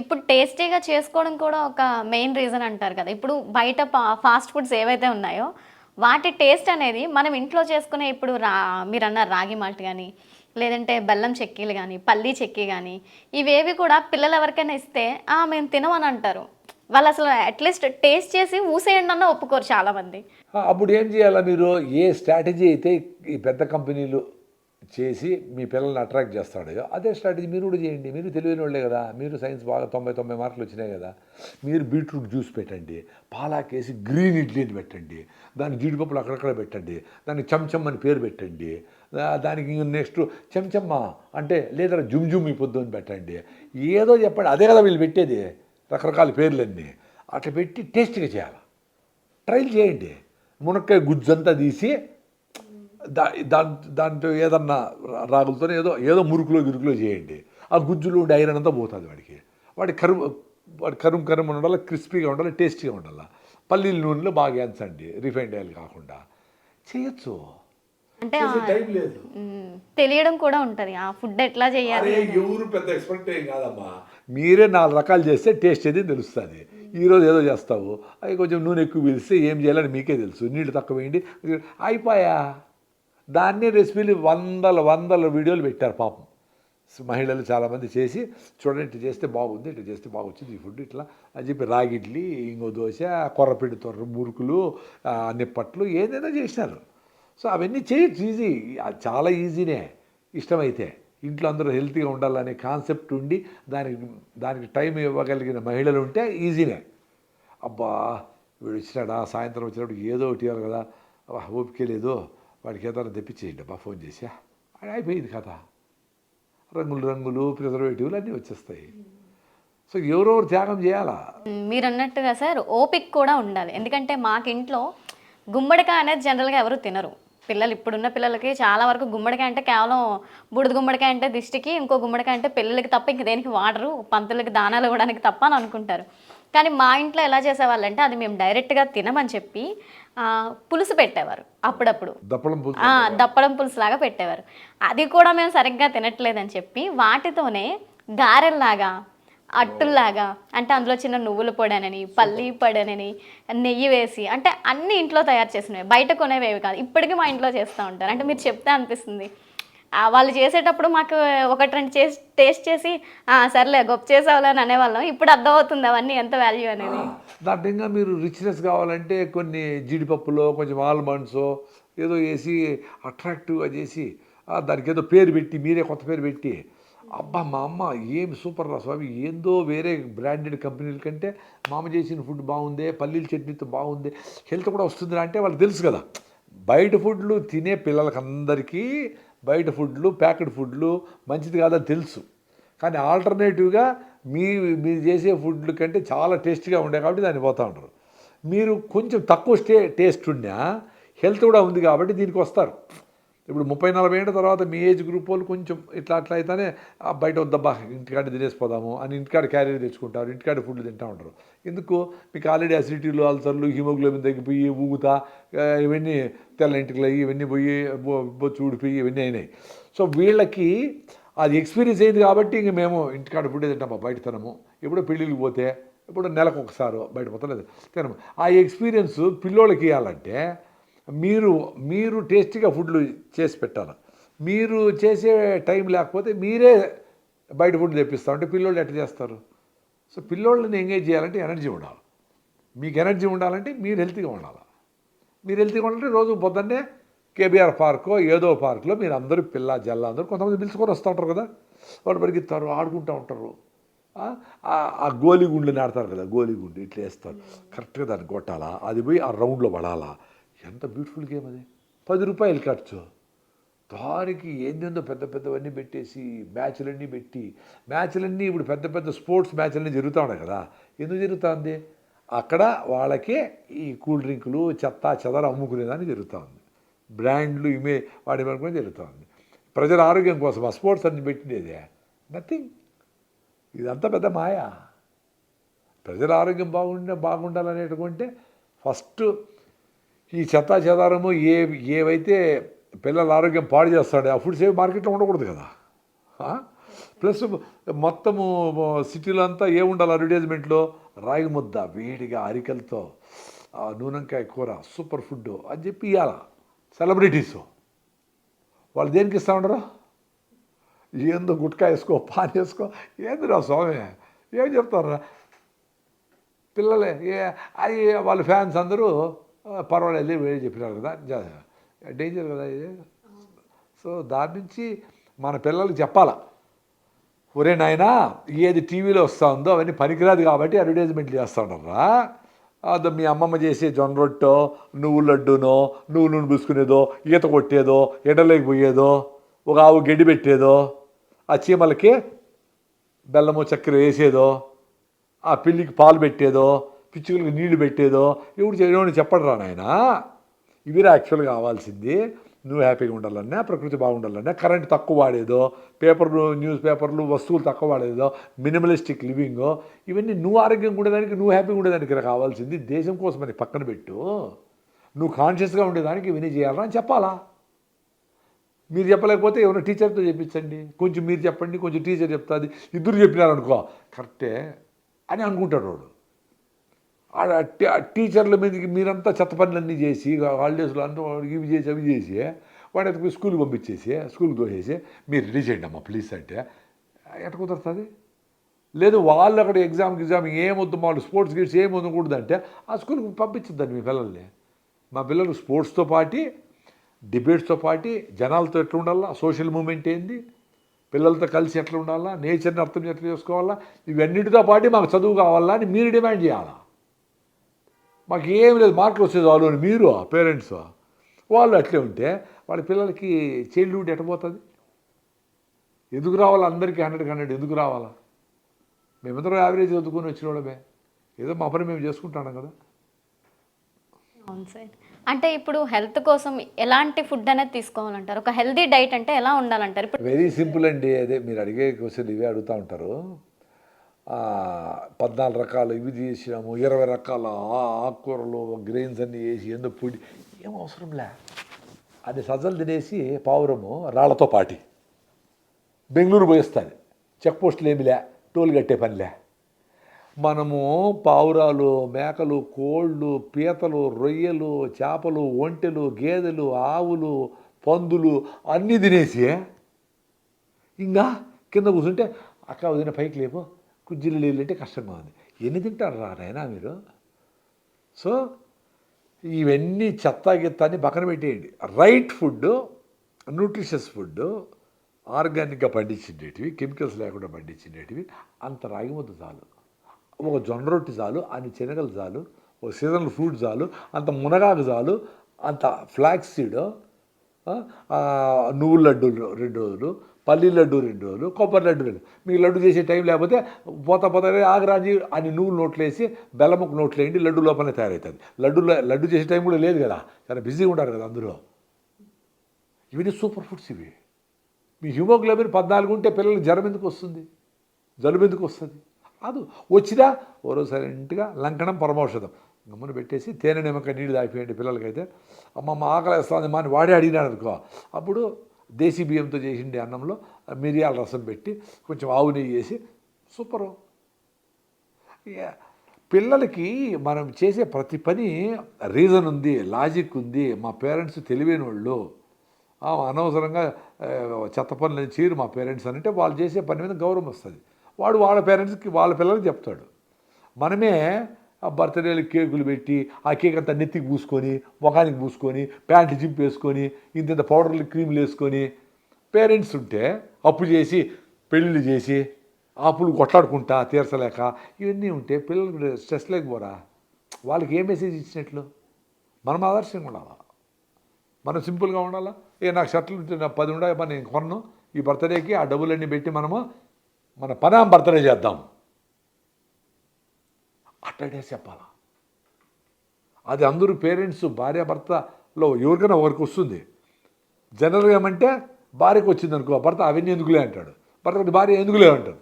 ఇప్పుడు టేస్టీగా చేసుకోవడం కూడా ఒక మెయిన్ రీజన్ అంటారు కదా. ఇప్పుడు బయట ఫాస్ట్ ఫుడ్స్ ఏవైతే ఉన్నాయో వాటి టేస్ట్ అనేది మనం ఇంట్లో చేసుకునే ఇప్పుడు రా మీరు అన్నారు రాగి మాల్ట్ కానీ లేదంటే బెల్లం చెక్కీలు కానీ పల్లీ చెక్కీ కానీ ఇవేవి కూడా పిల్లలు ఎవరికైనా ఇస్తే మేము తినమని అంటారు. వాళ్ళు అసలు అట్లీస్ట్ టేస్ట్ చేసి ఊసేయండి అన్న ఒప్పుకోరు చాలామంది. అప్పుడు ఏం చేయాలా మీరు? ఏ స్ట్రాటజీ అయితే ఈ పెద్ద కంపెనీలు చేసి మీ పిల్లల్ని అట్రాక్ట్ చేస్తాడో. అదే స్ట్రాటజీ మీరు కూడా చేయండి. మీరు తెలివైన వాళ్ళే కదా. మీరు సైన్స్ బాగా తొంభై తొంభై మార్కులు వచ్చినాయి కదా. మీరు బీట్రూట్ జ్యూస్ పెట్టండి. పాలాకేసి గ్రీన్ ఇడ్లీని పెట్టండి. దాని జీడిపప్పులు అక్కడక్కడ పెట్టండి. దానికి చెంచమ్ అని పేరు పెట్టండి. దానికి నెక్స్ట్ చెంచమ్మ అంటే లేదా జుమ్ జుమ్ ఈ పొద్దు అని పెట్టండి. ఏదో చెప్పండి. అదే కదా వీళ్ళు పెట్టేది. రకరకాల పేర్లన్నీ. అట్లా పెట్టి టేస్ట్గా చేయాలి. ట్రైల్ చేయండి. మునక్కాయ గుజ్జంతా తీసి దా దాని దాంట్లో ఏదన్నా రాగులతో ఏదో ఏదో మురుకులో గిరుకులో చేయండి. ఆ గుజ్జులో ఉండే ఐరన్ అంతా పోతుంది వాడికి. వాడి కరువు వాడి కరుం కరుం ఉండాలి క్రిస్పీగా ఉండాలి టేస్టీగా ఉండాలి. పల్లీల నూనెలో బాగా ఎంచండి రిఫైండ్ ఆయిల్ కాకుండా. చేయొచ్చు. అంటే టైం లేదు. తెలియడం కూడా ఉంటుంది. ఆ ఫుడ్ ఎట్లా చేయాలి అరే ఎవరు పెద్ద ఎక్స్పర్ట్ ఏం కాదమ్మా. మీరే నాలుగు రకాలు చేస్తే టేస్ట్ ఏది తెలుస్తుంది. ఈరోజు ఏదో చేస్తావు. అవి కొంచెం నూనె ఎక్కువ పిలిస్తే ఏం చేయాలని మీకే తెలుసు. నీళ్ళు తక్కువ వేయండి. అయిపోయా. దాన్నే రెసిపీలు వందల వందల వీడియోలు పెట్టారు పాపం. మహిళలు చాలామంది చేసి చూడండి ఇట్లా చేస్తే బాగుంది ఇట్లా చేస్తే బాగొచ్చింది ఈ ఫుడ్ ఇట్లా అని చెప్పి రాగి ఇడ్లీ దోశ కొర్రపిడి తొర్ర మురుకులు నిప్పట్లు ఏదైనా చేసినారు. సో అవన్నీ చేయొచ్చు ఈజీ. చాలా ఈజీనే. ఇష్టమైతే ఇంట్లో అందరూ హెల్తీగా ఉండాలనే కాన్సెప్ట్ ఉండి దానికి దానికి టైం ఇవ్వగలిగిన మహిళలు ఉంటే ఈజీనే. అబ్బా వీడు వచ్చినాడా సాయంత్రం వచ్చినప్పుడు ఏదో ఒకటి ఇవ్వాలి కదా. ఓపిక లేదు. వాడికి ఏదైనా తెప్పించేయండి అబ్బా ఫోన్ చేసి. అది అయిపోయింది కథ. రంగులు రంగులు ప్రిజర్వేటివ్లు అన్నీ వచ్చేస్తాయి. సో ఎవరెవరు త్యాగం చేయాలా? మీరు అన్నట్టుగా సార్ ఓపిక్ కూడా ఉండాలి. ఎందుకంటే మాకు ఇంట్లో గుమ్మడికాయ అనేది జనరల్గా ఎవరు తినరు. పిల్లలు ఇప్పుడున్న పిల్లలకి చాలా వరకు గుమ్మడికాయ అంటే కేవలం బుడిద గుమ్మడికాయ అంటే దిష్టికి ఇంకో గుమ్మడికాయ అంటే పిల్లలకి తప్ప ఇంక దేనికి వాడరు. పంతులకి దానాలు ఇవ్వడానికి తప్ప అని అనుకుంటారు. కానీ మా ఇంట్లో ఎలా చేసేవాళ్ళంటే అది మేము డైరెక్ట్గా తినమని చెప్పి పులుసు పెట్టేవారు అప్పుడప్పుడు. దప్పడం పులుసు ఆ, దప్పడం పులుసు లాగా పెట్టేవారు. అది కూడా మేము సరిగ్గా తినట్లేదని చెప్పి వాటితోనే గారెల్లాగా అట్టుల్లాగా అంటే అందులో చిన్న నువ్వుల పొడనని పల్లి పొడనని నెయ్యి వేసి అంటే అన్ని ఇంట్లో తయారు చేసినవి. బయట కొనేవేవి కాదు. ఇప్పటికీ మా ఇంట్లో చేస్తూ ఉంటారు. అంటే మీరు చెప్తే అనిపిస్తుంది. వాళ్ళు చేసేటప్పుడు మాకు ఒకటి రెండు చేసి టేస్ట్ చేసి "ఆ, సర్లే గొప్ప చేసావులే అని అనేవాళ్ళం. ఇప్పుడు అర్థమవుతుంది అవన్నీ ఎంత వాల్యూ అనేది. దాంట్లో మీరు రిచ్నెస్ కావాలంటే కొన్ని జీడిపప్పులో కొంచెం ఆల్మండ్స్ ఏదో వేసి అట్రాక్టివ్గా చేసి దానికి ఏదో పేరు పెట్టి మీరే కొత్త పేరు పెట్టి. అబ్బా మా అమ్మ ఏం సూపర్ రా స్వామి ఏందో వేరే బ్రాండెడ్ కంపెనీల కంటే మామ చేసిన ఫుడ్ బాగుంది పల్లీల చట్నీతో బాగుంది హెల్త్ కూడా వస్తుందిరా అంటే వాళ్ళకి తెలుసు కదా. బయట ఫుడ్లు తినే పిల్లలకి అందరికీ బయట ఫుడ్లు ప్యాకెడ్ ఫుడ్లు మంచిది కాదని తెలుసు. కానీ ఆల్టర్నేటివ్గా మీ మీరు చేసే ఫుడ్ల కంటే చాలా టేస్టీగా ఉండే కాబట్టి దాన్ని పోతూ ఉంటారు. మీరు కొంచెం తక్కువ స్టే టేస్ట్ ఉన్నా హెల్త్ కూడా ఉంది కాబట్టి దీనికి వస్తారు. ఇప్పుడు ముప్పై నలభై ఏళ్ళ తర్వాత మీ ఏజ్ గ్రూప్ వాళ్ళు కొంచెం ఇట్లా అట్లా అయితేనే బయట వద్దబ్బా ఇంటికాడ తినేసిపోదాము అని ఇంటికాడ క్యారీ తెచ్చుకుంటారు ఇంటికాడ ఫుడ్లు తింటూ ఉంటారు. ఎందుకు? మీకు ఆల్రెడీ అసిడిటీలు అల్సర్లు హిమోగ్లోబిన్ తగ్గిపోయి ఊగుతా ఇవన్నీ తెల్ల ఇంటికి ఇవన్నీ పోయి బొచ్చు ఊడిపోయి ఇవన్నీ అయినాయి. సో వీళ్ళకి అది ఎక్స్పీరియన్స్ అయింది కాబట్టి ఇంక మేము ఇంటికాడ ఫుడ్ తింటాం బయట తినము. ఎప్పుడో పెళ్ళిళ్ళకి పోతే ఇప్పుడు నెలకు ఒకసారి బయట పోతలేదు తినము. ఆ ఎక్స్పీరియన్స్ పిల్లోళ్ళకి ఇవ్వాలంటే మీరు మీరు టేస్టీగా ఫుడ్లు చేసి పెట్టాలి. మీరు చేసే టైం లేకపోతే మీరే బయట ఫుడ్ తెప్పిస్తా అంటే పిల్లోళ్ళు ఎట్లా చేస్తారు? సో పిల్లోళ్ళని ఎంగేజ్ చేయాలంటే ఎనర్జీ ఉండాలి. మీకు ఎనర్జీ ఉండాలంటే మీరు హెల్తీగా ఉండాలి. మీరు హెల్తీగా ఉండాలంటే రోజు పొద్దున్నే కేబీఆర్ పార్కో ఏదో పార్క్లో మీరు అందరూ పిల్ల జల్ల అందరూ కొంతమంది పిలుచుకొని వస్తూ ఉంటారు కదా. వాళ్ళు పరిగెత్తారు ఆడుకుంటూ ఉంటారు. ఆ, ఆ- ఆడతారు కదా గోలిగుండు ఇట్లా వేస్తారు. కరెక్ట్గా దాన్ని కొట్టాలా? అది పోయి ఆ రౌండ్లో పడాలా? ఎంత బ్యూటిఫుల్ గేమ్ అది. పది రూపాయలు ఖర్చు. దానికి ఏందేందో పెద్ద పెద్దవన్నీ పెట్టేసి మ్యాచ్లన్నీ పెట్టి మ్యాచ్లన్నీ ఇప్పుడు పెద్ద పెద్ద స్పోర్ట్స్ మ్యాచ్లన్నీ జరుగుతూ ఉన్నాయి కదా. ఎందుకు జరుగుతుంది అక్కడ వాళ్ళకే ఈ కూల్ డ్రింకులు చెత్త చెదర అమ్ముకునేదాన్ని జరుగుతూ ఉంది. బ్రాండ్లు ఇమే వాడి వరకు జరుగుతుంది. ప్రజల ఆరోగ్యం కోసం ఆ స్పోర్ట్స్ అన్ని పెట్టిండేదే. నథింగ్ ఇదంతా పెద్ద మాయ. ప్రజల ఆరోగ్యం బాగుండే బాగుండాలనేటువంటి ఫస్ట్ ఈ చెత్త చెదారము ఏ ఏవైతే పిల్లల ఆరోగ్యం పాడు చేస్తాడో ఆ ఫుడ్స్ ఏవి మార్కెట్లో ఉండకూడదు కదా. ప్లస్ మొత్తము సిటీలో అంతా ఏముండాలి అడ్వర్టైజ్మెంట్లో? రాగి ముద్ద వేడిగా అరికలతో నూనెంకాయ కూర సూపర్ ఫుడ్ అని చెప్పి ఇవ్వాల సెలబ్రిటీస్. వాళ్ళు దేనికి ఇస్తా ఉండరు? ఏందో గుట్కా వేసుకో పాన్ వేసుకో. ఏందిరా స్వామి? ఏం చెప్తారా పిల్లలే ఏ అది వాళ్ళ ఫ్యాన్స్ అందరూ పర్వాలేదు వేడి చెప్పినారు కదా. డేంజర్ కదా ఇది. సో దాని నుంచి మన పిల్లలకి చెప్పాలా? ఒరే నాయనా ఏది టీవీలో వస్తూ ఉందో అవన్నీ పనికిరాదు కాబట్టి అడ్వర్టైజ్మెంట్లు చేస్తూ ఉండరా అది మీ అమ్మమ్మ చేసే జొన్న రొట్టో నువ్వు లడ్డూనో నువ్వు నూనె పూసుకునేదో ఈత కొట్టేదో ఎండలోకి పోయేదో ఒక ఆవు గడ్డి పెట్టేదో ఆ చీమలకి బెల్లము చక్కెర వేసేదో ఆ పిల్లికి పాలు పెట్టేదో పిచ్చుకలకి నీళ్ళు పెట్టేదో ఎవడు చేయడం చెప్పడరా నాయన. ఇవిరా యాక్చువల్గా కావాల్సింది. నువ్వు హ్యాపీగా ఉండాలన్నా ప్రకృతి బాగుండాలన్నా కరెంట్ తక్కువ వాడేదో పేపర్లు న్యూస్ పేపర్లు వస్తువులు తక్కువ వాడేదో మినిమలిస్టిక్ లివింగ్ ఇవన్నీ నువ్వు ఆరోగ్యంగా ఉండేదానికి నువ్వు హ్యాపీగా ఉండేదానికి కావాల్సింది దేశం కోసం అని పక్కన పెట్టు. నువ్వు కాన్షియస్గా ఉండేదానికి ఇవన్నీ చేయాలా అని చెప్పాలా? మీరు చెప్పలేకపోతే ఏమైనా టీచర్తో చెప్పించండి. కొంచెం మీరు చెప్పండి కొంచెం టీచర్ చెప్తుంది ఇద్దరు చెప్పినారనుకో కరెక్టే అని అనుకుంటాడు వాడు. ఆడ ఆ టీచర్ల మీదకి మీరంతా చెత్త పనులన్నీ చేసి హాలిడేస్లో అంతా ఇవి చేసి అవి చేసి వాడు ఎత్తుకు స్కూల్కి పంపించేసి స్కూల్కి తోసేసి మీరు రెడీ చేయండి అమ్మా ప్లీజ్ అంటే ఎట్ట కుదురుతుంది? లేదు వాళ్ళు అక్కడ ఎగ్జామ్ ఎగ్జామ్ ఏమొద్దు వాళ్ళు స్పోర్ట్స్ గిట్స్ ఏం అంటే ఆ స్కూల్కి పంపించద్దండి మీ పిల్లల్ని. మా పిల్లలు స్పోర్ట్స్తో పాటి డిబేట్స్తో పాటి జనాలతో ఎట్లా ఉండాలా సోషల్ మూమెంట్ ఏంది పిల్లలతో కలిసి ఎట్లా ఉండాలా నేచర్ని అర్థం ఎట్లా చేసుకోవాలా ఇవన్నిటితో పాటు మాకు చదువు కావాలా అని మీరు డిమాండ్ చేయాలా? మాకు ఏం లేదు మార్కులు వచ్చే చాలు అని మీరు పేరెంట్స్? వాళ్ళు అట్లే ఉంటే వాళ్ళ పిల్లలకి చైల్డ్హుడ్ ఎట్టబోతుంది ఎందుకు రావాలా అందరికీ హండ్రెడ్ హండ్రెడ్ ఎందుకు రావాలా? మేమిద్దరం యావరేజ్ చదువుకొని వచ్చిన వాళ్ళమే. ఏదో మా పని మేము చేసుకుంటున్నాం కదా. అవును సార్. అంటే ఇప్పుడు హెల్త్ కోసం ఎలాంటి ఫుడ్ అనేది తీసుకోవాలంటారు? ఒక హెల్దీ డైట్ అంటే ఎలా ఉండాలంటారు? వెరీ సింపుల్ అండి అదే మీరు అడిగే క్వశ్చన్ ఇవే అడుగుతూ ఉంటారు. పద్నాలుగు రకాలు ఇవి చేసినాము ఇరవై రకాల ఆకుకూరలు గ్రెయిన్స్ అన్నీ వేసి ఎందుకు పొడి. ఏం అవసరంలే అది సజ్జలు తినేసి పావురము రాళ్ళతో పాటి. బెంగళూరు పోయిస్తాను చెక్ పోస్టులు ఏమిలే టోల్ కట్టే పనిలే మనము పావురాలు మేకలు కోళ్ళు పీతలు రొయ్యలు చేపలు ఒంటెలు గేదెలు ఆవులు పందులు అన్నీ తినేసి ఇంకా కింద కూర్చుంటే అక్క వదిన పైకి లేపు. కుజ్జీలు నీళ్ళు అంటే కష్టంగా ఉంది. ఎన్ని తింటారు రా నాయనా మీరు? సో ఇవన్నీ చెత్త గిత్తాన్ని పక్కన పెట్టేయండి. రైట్ ఫుడ్ న్యూట్రిషియస్ ఫుడ్ ఆర్గానిక్గా పండించేటివి కెమికల్స్ లేకుండా పండించిండేటివి అంత రాగి ముద్ద చాలు. ఒక జొన్న రొట్టి చాలు అన్ని శనగలు చాలు ఒక సీజనల్ ఫ్రూట్ చాలు అంత మునగాకు చాలు అంత ఫ్లాక్స్ సీడ్ నువ్వుల లడ్డూలు రెండు రోజులు పల్లి లడ్డు రెండు రోజులు కొబ్బరి లడ్డు రెండు. మీకు లడ్డు చేసే టైం లేకపోతే పోత పోతే ఆగరాజీ అని నువ్వులు నోట్లేసి బెల్లముకు నోట్లు వేయండి లడ్డు లోపలనే తయారవుతుంది లడ్డు లడ్డు చేసే టైం కూడా లేదు కదా. చాలా బిజీగా ఉంటారు కదా అందరూ. ఇవన్నీ సూపర్ ఫుడ్స్ ఇవి. మీ హిమోగ్లోబిన్ పద్నాలుగు ఉంటే పిల్లలు జ్వరం ఎందుకు వస్తుంది? జలుబు ఎందుకు వస్తుంది? అది వచ్చినా ఓరో సైలెంట్గా లంకణం పరమౌషధం. గమ్మున పెట్టేసి తేనె నిమ్మక నీళ్ళు తాగిపోయండి పిల్లలకైతే. అమ్మ మా ఆకలి వేస్తుంది మా అని వాడే అడిగినాడు అనుకో. అప్పుడు దేశీ బియ్యంతో చేసిండే అన్నంలో మిరియాల రసం పెట్టి కొంచెం ఆవు నెయ్యి చేసి సూపరు. పిల్లలకి మనం చేసే ప్రతి పని రీజన్ ఉంది లాజిక్ ఉంది. మా పేరెంట్స్ తెలివైన వాళ్ళు అనవసరంగా చెత్త పనులని చేయరు మా పేరెంట్స్ అని అంటే వాళ్ళు చేసే పని మీద గౌరవం వస్తుంది. వాడు వాళ్ళ పేరెంట్స్కి వాళ్ళ పిల్లలకి చెప్తాడు. మనమే బర్త్డేలు కేకులు పెట్టి ఆ కేక్ అంతా నెత్తికి పూసుకొని ముఖానికి పూసుకొని ప్యాంటు జింప్ వేసుకొని ఇంత ఇంత పౌడర్లు క్రీములు వేసుకొని పేరెంట్స్ ఉంటే అప్పు చేసి పెళ్ళిళ్ళు చేసి అప్పులు కొట్లాడుకుంటా తీర్చలేక ఇవన్నీ ఉంటే పిల్లలు స్ట్రెస్ లేకపోరా? వాళ్ళకి ఏ మెసేజ్ ఇచ్చినట్లు? మనం ఆదర్శంగా ఉండాలా? మనం సింపుల్గా ఉండాలా? ఏ నాకు షర్ట్లు ఉంటే నా పది ఉండాలి మరి నేను కొన్ను. ఈ బర్త్డేకి ఆ డబ్బులన్నీ పెట్టి మనము మన పనాం బర్త్డే చేద్దాం. అట్టడే చెప్పాలా? అది అందరూ పేరెంట్స్ భార్య భర్తలో ఎవరికైనా ఒకరికి వస్తుంది. జనరల్గా ఏమంటే భార్యకు వచ్చింది అనుకో భర్త అవన్నీ ఎందుకులే? అంటాడు. భర్త భార్య ఎందుకులే? అంటాడు.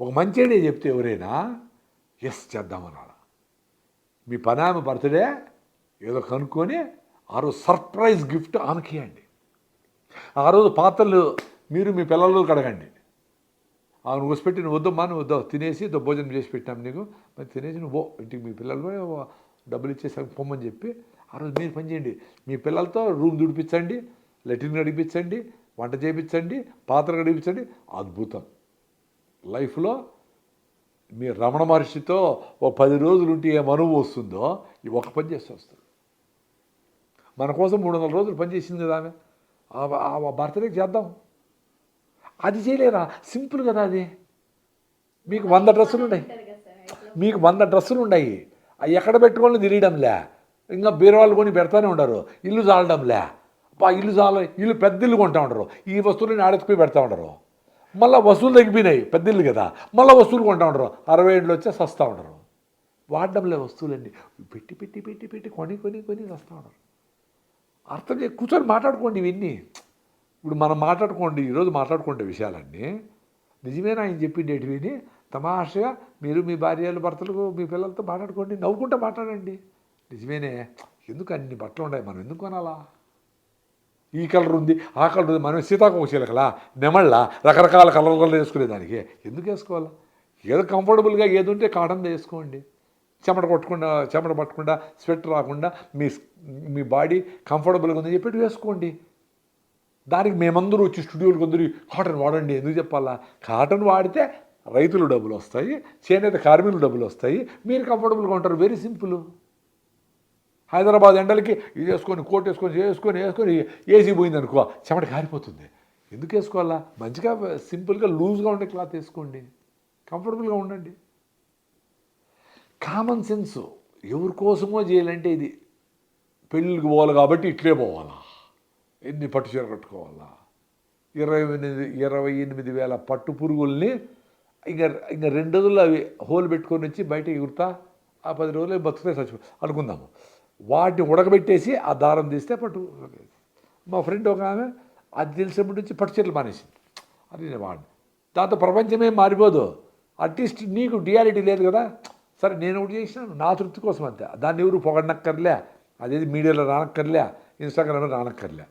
ఒక మంచి చెప్తే ఎవరైనా ఎస్ చేద్దామన్నాడు మీ పనామ బర్త్డే ఏదో కనుక్కొని ఆ రోజు సర్ప్రైజ్ గిఫ్ట్ ఆమెకియండి ఆ రోజు పాత్రలు మీరు మీ పిల్లలు కడగండి నువ్వు పెట్టి నువ్వు వద్దమ్మా నువ్వు వద్దావు తినేసి భోజనం చేసి పెట్టాం నీకు. మరి తినేసి నువ్వు పో. ఇంటికి మీ పిల్లలు డబ్బులు ఇచ్చేసి పొమ్మని చెప్పి ఆ రోజు మీరు పని చేయండి. మీ పిల్లలతో రూమ్ దుడిపించండి లెట్రిన్ గడిపించండి వంట చేయించండి పాత్ర గడిపించండి. అద్భుతం. లైఫ్లో మీ రమణ మహర్షితో ఓ పది రోజులు ఉంటే ఏ మనువు వస్తుందో ఈ ఒక పని చేస్తే వస్తుంది. మన కోసం మూడు వందల రోజులు పనిచేసింది కదా ఆమె. ఆ- బర్త్డేకి చేద్దాం. అది చేయలేరా? సింపుల్ కదా అది. మీకు వంద డ్రెస్సులు ఉన్నాయి. మీకు వంద డ్రెస్సులు ఉన్నాయి. అవి ఎక్కడ పెట్టుకోవాలని తెలియడంలే. ఇంకా బీరవాళ్ళు కొని పెడతానే ఉండరు. ఇల్లు చాలడంలే అబ్బా ఇల్లు చాల ఇల్లు పెద్ద ఇల్లు కొంటా ఉండరు. ఈ వస్తువులని ఆడెత్తుకుపోయి పెడతా ఉండరు. మళ్ళీ వస్తువులు తగ్గిపోయినాయి. పెద్ద ఇల్లు కదా. మళ్ళీ వస్తువులు కొంటా ఉండరు. అరవై ఏళ్ళు వచ్చే సస్తా ఉండరు. వాడడంలే వస్తువులన్నీ. పెట్టి పెట్టి పెట్టి పెట్టి కొని కొని కొని వస్తూ ఉండరు. అర్థం చే కూర్చొని మాట్లాడుకోండి ఇవన్నీ. ఇప్పుడు మనం మాట్లాడుకోండి ఈరోజు మాట్లాడుకుంటే విషయాలన్నీ. నిజమేనా ఆయన చెప్పిండేటివిని తమాషగా మీరు మీ భార్యలు భర్తలకు మీ పిల్లలతో మాట్లాడుకోండి నవ్వుకుంటూ మాట్లాడండి. నిజమేనే? ఎందుకు అన్ని బట్టలు ఉన్నాయి మనం ఎందుకు కొనాలా? ఈ కలర్ ఉంది ఆ కలర్ ఉంది. మనం సీతాకోక చీలకలా నెమళ్ళ రకరకాల కలర్లు వేసుకునేదానికి. ఎందుకు వేసుకోవాలా? ఏదో కంఫర్టబుల్గా ఏది ఉంటే కాటన్ వేసుకోండి. చెమట కొట్టకుండా చెమట పట్టకుండా స్వెట్ రాకుండా మీ మీ బాడీ కంఫర్టబుల్గా ఉందని చెప్పి వేసుకోండి. దానికి మేమందరూ వచ్చి స్టూడియోలకు అందరూ కాటన్ వాడండి ఎందుకు చెప్పాలా? కాటన్ వాడితే రైతులు డబ్బులు వస్తాయి చేనేత కార్మికులు డబ్బులు వస్తాయి మీరు కంఫర్టబుల్గా ఉంటారు వెరీ సింపుల్. హైదరాబాద్ ఎండలకి ఇది వేసుకొని కోట్ వేసుకొని వేసుకొని వేసుకొని ఏసీ పోయింది అనుకో చెమట కారిపోతుంది. ఎందుకు వేసుకోవాలా? మంచిగా సింపుల్గా లూజ్గా ఉండే క్లాత్ వేసుకోండి. కంఫర్టబుల్గా ఉండండి. కామన్ సెన్స్ ఎవరి కోసమో చేయాలంటే ఇది. పెళ్ళికి పోవాలి కాబట్టి ఇట్లే పోవాలా. ఎన్ని పట్టు చీర కట్టుకోవాలా? ఇరవై ఎనిమిది ఇరవై ఎనిమిది వేల పట్టు పురుగుల్ని ఇంకా ఇంకా రెండు రోజులు అవి హోల్ పెట్టుకొని వచ్చి బయట ఎగురుతా ఆ పది రోజులు అవి బతుకుతాయి చచ్చిపో అనుకుందాము. వాటిని ఉడకబెట్టేసి ఆ దారం తీస్తే పట్టు మా ఫ్రెండ్ ఒక ఆమె అది తెలిసినప్పటి నుంచి పట్టు చీరలు మానేసింది. అది నేను వాడిని. దాంతో ప్రపంచమే మారిపోదు. అట్లీస్ట్ నీకు డియాలిటీ లేదు కదా. సరే నేను ఒకటి చేసినాను. నా తృప్తి కోసం అంతే. దాన్ని ఎవరు పొగడనక్కర్లే. అదేది మీడియాలో రానక్కర్లే. ఇన్స్టాగ్రామ్లో రానక్కర్లే.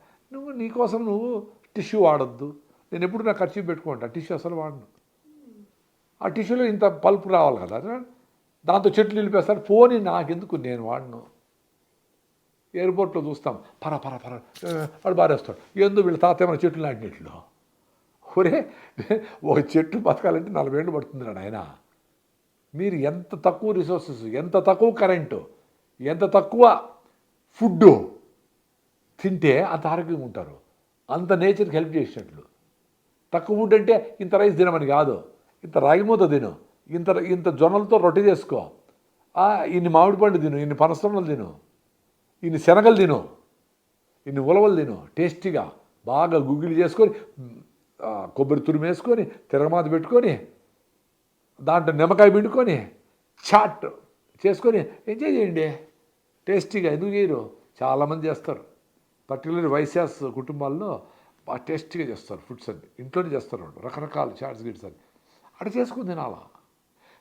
నీకోసం నువ్వు టిష్యూ వాడొద్దు. నేను ఎప్పుడు నా ఖర్చు పెట్టుకుంటా. టిష్యూ అసలు వాడను. ఆ టిష్యూలో ఇంత పల్పు రావాలి కదా. దాంతో చెట్లు నిలిపేస్తారు. పోనీ నాకెందుకు నేను వాడను. ఎయిర్పోర్ట్లో చూస్తాం. పర పర పర. వాడు బారేస్తాడు. ఎందుకు వీళ్ళ తాత ఏమైనా చెట్లు నాటినట్లు? ఒరే ఒక చెట్టు బతకాలంటే నలభై ఏళ్ళు పడుతుంది ఆయన మీరు ఎంత తక్కువ రిసోర్సెస్ ఎంత తక్కువ కరెంటు ఎంత తక్కువ ఫుడ్డు తింటే అంత ఆరోగ్యంగా ఉంటారు. అంత నేచర్కి హెల్ప్ చేసినట్లు తక్కువ ఫుడ్ అంటే ఇంత రైస్ తినమని కాదు. ఇంత రాగి మూత తిను. ఇంత ఇంత జొన్నలతో రొట్టె చేసుకో. ఇన్ని మామిడి పండు తిను ఇన్ని పనసొన్నలు తిను ఇన్ని శనగలు తిను ఇన్ని ఉలవలు తిను. టేస్టీగా బాగా గుగ్గిలు చేసుకొని కొబ్బరి తురుము వేసుకొని తిరగమాత పెట్టుకొని దాంట్లో నిమ్మకాయ పిండుకొని చాట్ చేసుకొని ఎంజాయ్ చేయండి. టేస్టీగా ఎందుకు చేయరు? చాలామంది చేస్తారు. పర్టికులర్ వైశ్యాస్ కుటుంబాల్లో బాగా టేస్టీగా చేస్తారు ఫుడ్స్ అన్ని. ఇంట్లోనే చేస్తారు రకరకాల చాట్స్ గిట్స్ అని అటు చేసుకుని తినాలా?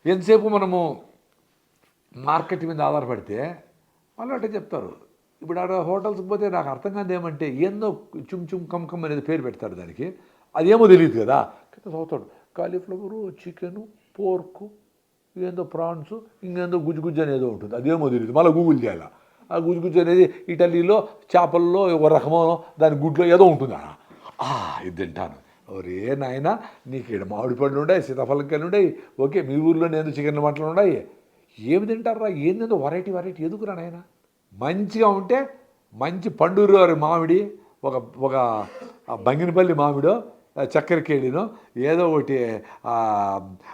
ఎంతసేపు మనము మార్కెట్ మీద ఆధారపడితే వాళ్ళు అంటే చెప్తారు. ఇప్పుడు ఆడ హోటల్స్కి పోతే నాకు అర్థం కాదు ఏమంటే ఏందో చుమ్ చుమ్ కమ్ కమ్ అనేది పేరు పెడతారు దానికి. అదేమో తెలియదు కదా. కింద చదువుతాడు. కాలీఫ్లవరు చికెను పోర్కు ఏందో ప్రాన్స్ ఇంకేందో గుజ్జు గుజ్జు అనేది ఉంటుంది. అదేమో తెలియదు. మళ్ళీ గూగుల్ చేయాలి? ఆ గుజ్జు గుజ్జు అనేది ఇటలీలో చేపల్లో ఒక రకమో దాని గుడ్లో ఏదో ఉంటుంది ఆ ఇది తింటాను. రే నాయన నీకు ఇక్కడ మామిడి పండ్లు ఉన్నాయి సీతాఫలంకాయలు ఉన్నాయి ఓకే మీ ఊర్లో నేను చికెన్ మంటలు ఉన్నాయి ఏమి తింటారా ఏందో వెరైటీ వెరైటీ ఎదుగురా నాయన? మంచిగా ఉంటే మంచి పండూరు మామిడి ఒక ఒక బంగినపల్లి మామిడో ఆ చక్కెర ఏదో ఒకటి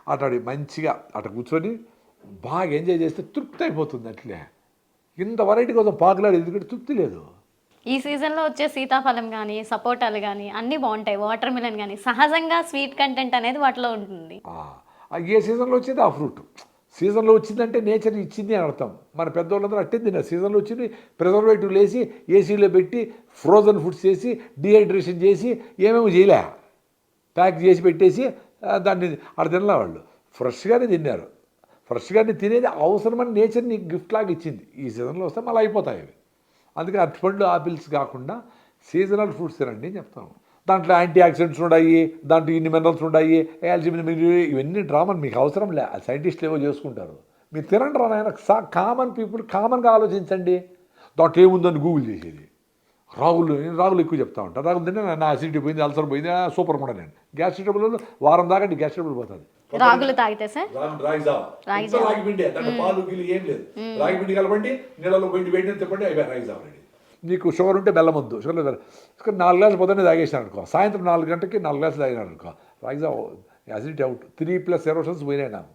అటు మంచిగా అటు కూర్చొని బాగా ఎంజాయ్ చేస్తే తృప్తి అయిపోతుంది అట్లే. ఇంత వెరైటీ కోసం పాకులాడి ఎందుకంటే తృప్తి లేదు. ఈ సీజన్లో వచ్చే సీతాఫలం కానీ సపోటాలు కానీ అన్నీ బాగుంటాయి. వాటర్ మిలన్ కానీ సహజంగా స్వీట్ కంటెంట్ అనేది వాటిలో ఉంటుంది. ఏ సీజన్లో వచ్చేది ఆ ఫ్రూట్? సీజన్లో వచ్చిందంటే నేచర్ ఇచ్చింది అని అర్థం. మన పెద్దవాళ్ళందరూ అట్టే తిన్నారు. సీజన్లో వచ్చింది ప్రిజర్వేటివ్లు వేసి ఏసీలో పెట్టి ఫ్రోజన్ ఫుడ్స్ చేసి డిహైడ్రేషన్ చేసి ఏమేమి చేయలే. ప్యాక్ చేసి పెట్టేసి దాన్ని అక్కడ తినలే వాళ్ళు. ఫ్రెష్గానే తిన్నారు. ఫ్రెష్గా తినేది అవసరమని నేచర్ నీకు గిఫ్ట్ లాగా ఇచ్చింది. ఈ సీజన్లో వస్తే మళ్ళీ అయిపోతాయి అవి. అందుకే అరటిపండ్లు ఆపిల్స్ కాకుండా సీజనల్ ఫ్రూట్స్ తినండి అని చెప్తాను దాంట్లో యాంటీ ఆక్సిడెంట్స్ ఉన్నాయి దాంట్లో ఇన్ని మినరల్స్ ఉన్నాయి యాల్జిమిన్ ఇవన్నీ డ్రామాలు మీకు అవసరం లే. సైంటిస్టులు ఏవో చేసుకుంటారు. మీరు తినండి రా నాయన కామన్ పీపుల్ కామన్గా ఆలోచించండి. దాంట్లో ఏముందని గూగుల్ చేసేది. రాగులు రాగులు ఎక్కువ చెప్తా ఉంటాను రాగులు తింటే నా అసిడిటీ పోయింది అల్సర్ పోయింది ఆ, సూపర్ కూడా నేను గ్యాస్ ట్రబుల్ వారం దాకా గ్యాస్ ట్రబుల్ పోతుంది. రాగులు తాగితే సార్ రాగి రాగి జావ. పిండి దాంట్లో పాలు గిల్లు ఏం లేదు. రాగి పిండి కలపండి నీళ్ళలో పిండి వేడి తిప్పండి అయిపోయి రాగి జావ రెడీ. నీకు షుగర్ ఉంటే బెల్లం వద్దు. షుగర్ లేదు షుగర్ నాలుగు గ్లాసులు పొద్దున్నే తాగేసాను అనుకో. సాయంత్రం నాలుగు గంటకి నాలుగు గ్లాసులు తాగినాను అనుకో. రాగి జావ acidity out. Three plus erosions పోయినాయి నాకు.